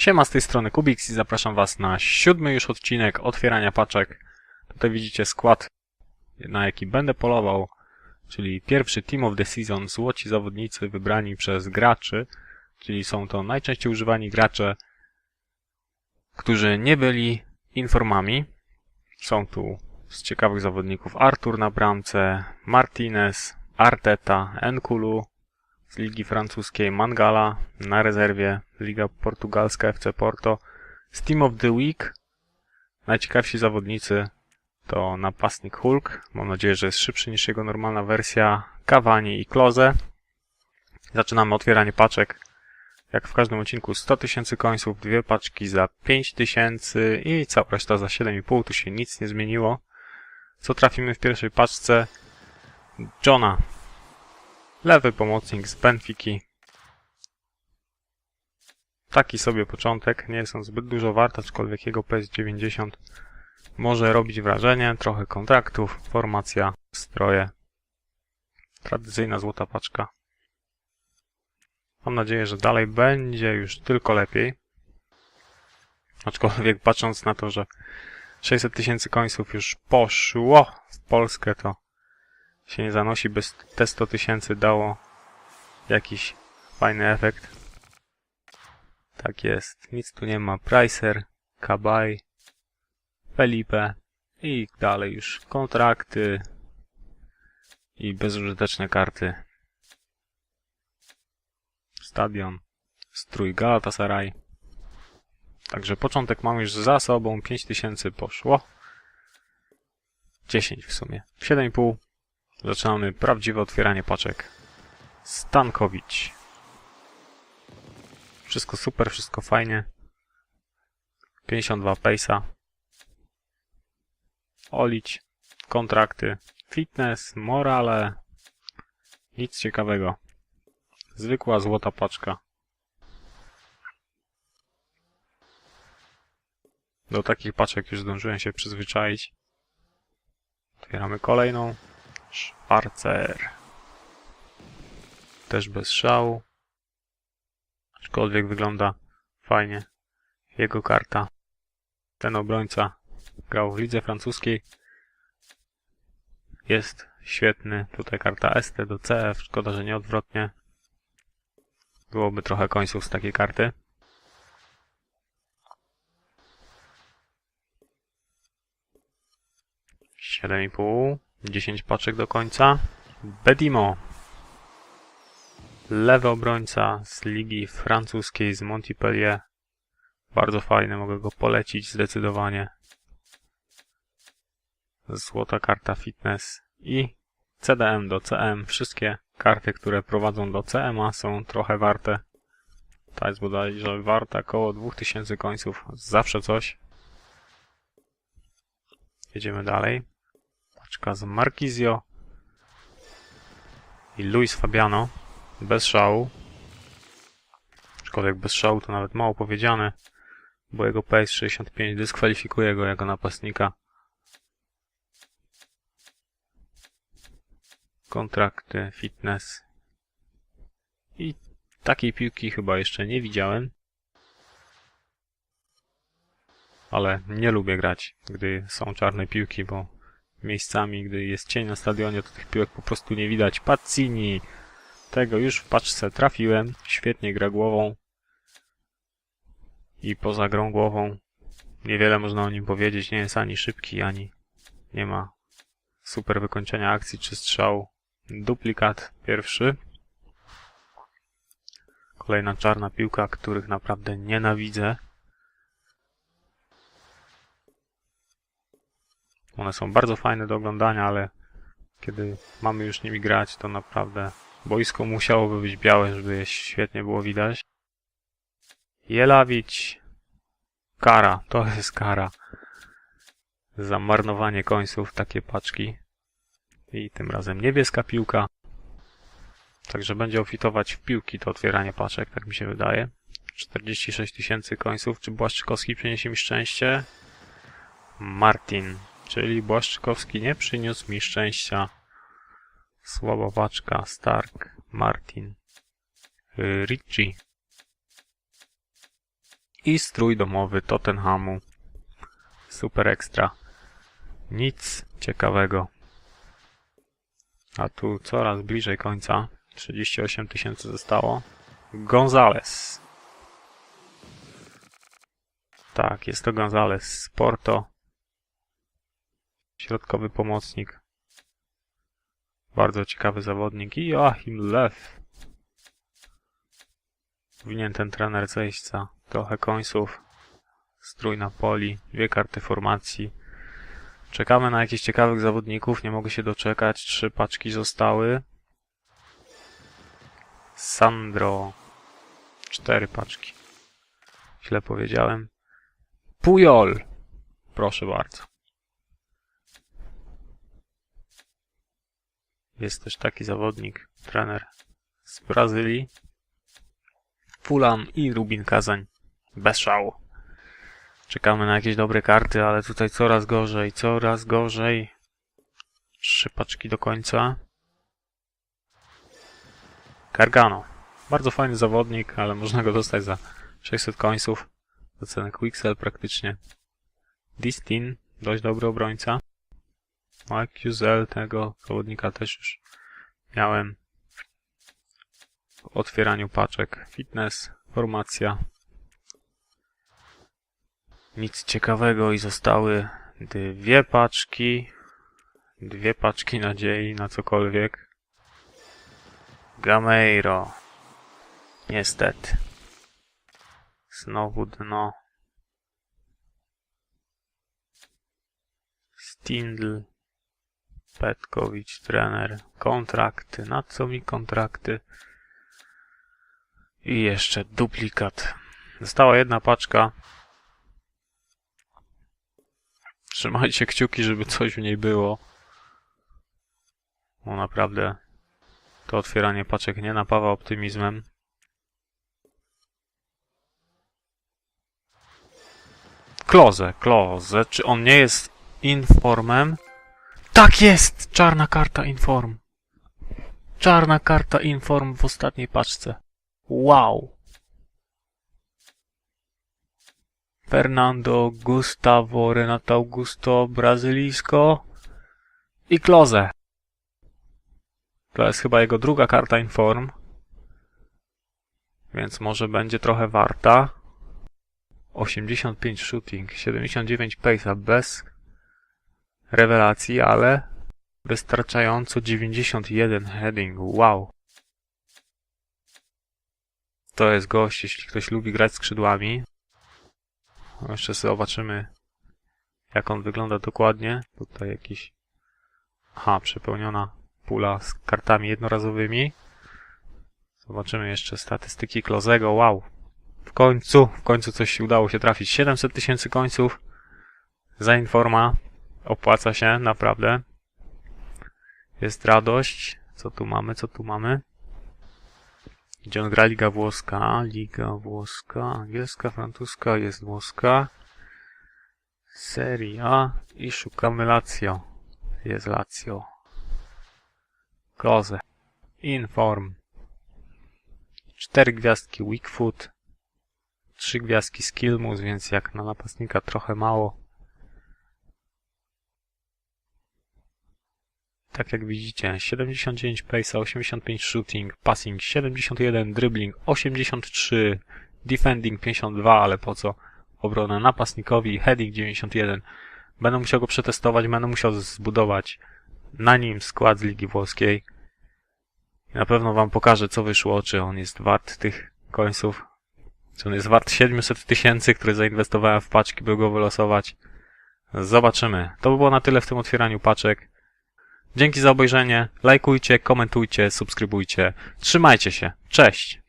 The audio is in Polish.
Siema, z tej strony Kubix i zapraszam Was na siódmy już odcinek otwierania paczek. Tutaj widzicie skład, na jaki będę polował, czyli pierwszy Team of the Season, złoci zawodnicy wybrani przez graczy, czyli są to najczęściej używani gracze, którzy nie byli informami. Są tu z ciekawych zawodników Artur na bramce, Martinez, Arteta, Enkulu, z Ligi Francuskiej Mangala, na rezerwie Liga Portugalska FC Porto. Team of the Week najciekawsi zawodnicy to napastnik Hulk, mam nadzieję, że jest szybszy niż jego normalna wersja, Cavani i Klose. Zaczynamy otwieranie paczek. Jak w każdym odcinku 100 tysięcy końców, dwie paczki za 5 tysięcy i cała reszta za 7,5, tu się nic nie zmieniło. Co trafimy w pierwszej paczce? Johna, Lewy pomocnik z Benfiki. Taki sobie początek. Nie jest on zbyt dużo wart, aczkolwiek jego PS90 może robić wrażenie. Trochę kontraktów, formacja, stroje. Tradycyjna złota paczka. Mam nadzieję, że dalej będzie już tylko lepiej. Aczkolwiek patrząc na to, że 600 tysięcy końców już poszło w Polskę, to się nie zanosi, by te 100 tysięcy dało jakiś fajny efekt. Tak jest. Nic tu nie ma. Pricer, Kabaj, Felipe i dalej już kontrakty i bezużyteczne karty. Stadion, strój Galatasaray. Także początek mamy już za sobą. 5000 poszło. 10 w sumie. 7,5 Zaczynamy prawdziwe otwieranie paczek. Stankowicz. Wszystko super, wszystko fajnie. 52 pejsa. Olić. Kontrakty. Fitness, morale. Nic ciekawego. Zwykła złota paczka. Do takich paczek już zdążyłem się przyzwyczaić. Otwieramy kolejną. Schwarzer. Też bez szału. Aczkolwiek wygląda fajnie. Jego karta. Ten obrońca grał w lidze francuskiej. Jest świetny. Tutaj karta ST do CF. Szkoda, że nie odwrotnie. Byłoby trochę końców z takiej karty. Siedem i pół. 10 paczek do końca. Bedimo. Lewy obrońca z ligi francuskiej z Montpellier. Bardzo fajny, mogę go polecić zdecydowanie. Złota karta fitness i CDM do CM. Wszystkie karty, które prowadzą do CMA są trochę warte. Ta jest bodajże warta około 2000 końców. Zawsze coś. Jedziemy dalej. Paczka z Marquizio i Luis Fabiano. Bez szału. Aczkolwiek bez szału to nawet mało powiedziane, bo jego pace 65 dyskwalifikuje go jako napastnika. Kontrakty, fitness. I takiej piłki chyba jeszcze nie widziałem. Ale nie lubię grać, gdy są czarne piłki, bo miejscami, gdy jest cień na stadionie, to tych piłek po prostu nie widać. Pazzini! Tego już w paczce trafiłem. Świetnie gra głową. I poza grą głową niewiele można o nim powiedzieć. Nie jest ani szybki, ani nie ma super wykończenia akcji czy strzału. Duplikat pierwszy. Kolejna czarna piłka, których naprawdę nienawidzę. One są bardzo fajne do oglądania, ale kiedy mamy już nimi grać, to naprawdę boisko musiałoby być białe, żeby je świetnie było widać. Jelawić. Kara, to jest kara. Za marnowanie końców takie paczki. I tym razem niebieska piłka. Także będzie ofitować w piłki to otwieranie paczek, tak mi się wydaje. 46 tysięcy końców. Czy Błaszczykowski przyniesie mi szczęście? Martin. Czyli Błaszczykowski nie przyniósł mi szczęścia. Słabowaczka, Stark, Martin, Ricci. I strój domowy Tottenhamu. Super ekstra. Nic ciekawego. A tu coraz bliżej końca. 38 tysięcy zostało. Gonzales. Tak, jest to Gonzales z Porto. Środkowy pomocnik. Bardzo ciekawy zawodnik. I Joachim Lew. Powinien ten trener zejść za trochę końców. Strój na poli, dwie karty formacji. Czekamy na jakichś ciekawych zawodników, nie mogę się doczekać. Trzy paczki zostały. Sandro. Cztery paczki. Źle powiedziałem. Pujol. Proszę bardzo. Jest też taki zawodnik, trener z Brazylii. Fulham i Rubin Kazań. Bez szału. Czekamy na jakieś dobre karty, ale tutaj coraz gorzej, coraz gorzej. Trzy paczki do końca. Gargano. Bardzo fajny zawodnik, ale można go dostać za 600 końców. Za cenę Quixel praktycznie. Distin, dość dobry obrońca. QZL tego zawodnika też już miałem w otwieraniu paczek. Fitness, formacja. Nic ciekawego i zostały dwie paczki. Dwie paczki nadziei na cokolwiek. Gameiro. Niestety. Znowu dno. Stindl. Petkowicz, trener. Kontrakty. Na co mi kontrakty? I jeszcze duplikat. Została jedna paczka. Trzymajcie kciuki, żeby coś w niej było. Bo naprawdę to otwieranie paczek nie napawa optymizmem. Kloze, Kloze. Czy on nie jest informem? Tak jest! Czarna karta inform. Czarna karta inform w ostatniej paczce. Wow! Fernando, Gustavo, Renato Augusto, brazylijsko i Kloze. To jest chyba jego druga karta inform. Więc może będzie trochę warta. 85 shooting, 79 pace'a bez rewelacji, ale wystarczająco 91 heading. Wow. To jest gość, jeśli ktoś lubi grać skrzydłami. Jeszcze zobaczymy, jak on wygląda dokładnie. Tutaj jakiś... Aha, przepełniona pula z kartami jednorazowymi. Zobaczymy jeszcze statystyki Klozego. Wow. W końcu, w końcu coś udało się trafić. 700 tysięcy końców za informa. Opłaca się, naprawdę. Jest radość. Co tu mamy, co tu mamy? Gdzie on gra Liga Włoska, Liga Włoska, angielska, francuska, jest włoska. Serie A i szukamy Lazio. Jest Lazio. Kloze. Inform. Cztery gwiazdki Weakfoot. Trzy gwiazdki Skillmus, więc jak na napastnika trochę mało. Tak jak widzicie, 79 pace, 85 shooting, passing 71, dribbling 83, defending 52, ale po co? Obrona napastnikowi, heading 91. Będę musiał go przetestować, będę musiał zbudować na nim skład z Ligi Włoskiej. I na pewno wam pokażę, co wyszło, czy on jest wart tych końców. Czy on jest wart 700 tysięcy, które zainwestowałem w paczki, by go wylosować. Zobaczymy. To by było na tyle w tym otwieraniu paczek. Dzięki za obejrzenie. Lajkujcie, komentujcie, subskrybujcie. Trzymajcie się. Cześć!